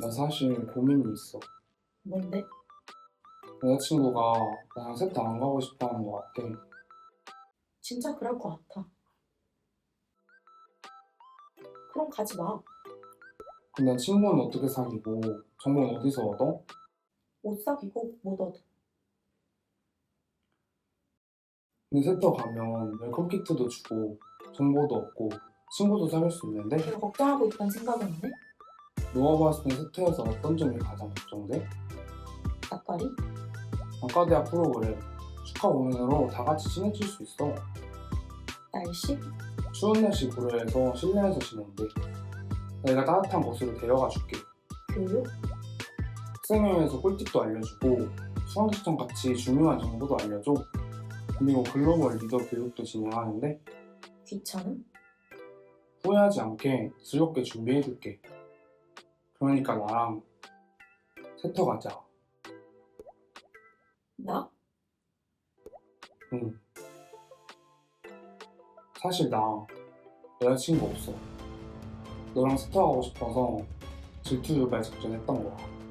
나 사실 고민이 있어. 뭔데? 여자친구가 나랑 세트 안 가고 싶어 하는 것 같아. 진짜 그럴 것 같아. 그럼 가지 마. 근데 친구는 어떻게 사귀고 정보는 어디서 얻어? 못 사귀고 못 얻어. 근데 세터 가면 웰컴 키트도 주고 정보도 얻고 친구도 사귈 수 있는데 내가 걱정하고 있던 생각은 안 해? 때 세터에서 어떤 점이 가장 걱정돼? 낯가리? 단과대학 프로그램 축하 공연으로 다 같이 친해질 수 있어. 날씨? 추운 날씨 고려해서 실내에서 지낸대. 내가 따뜻한 곳으로 데려가 줄게. 교육? 학생회에서 꿀팁도 알려주고 수강시청 같이 중요한 정보도 알려줘. 그리고 글로벌 리더 교육도 진행하는데 귀찮음? 후회하지 않게 즐겁게 준비해줄게. 그러니까 나랑 세터 가자. 나? 응. 사실 나 여자친구 없어. 너랑 세터 가고 싶어서 질투 유발 작전 했던 거야.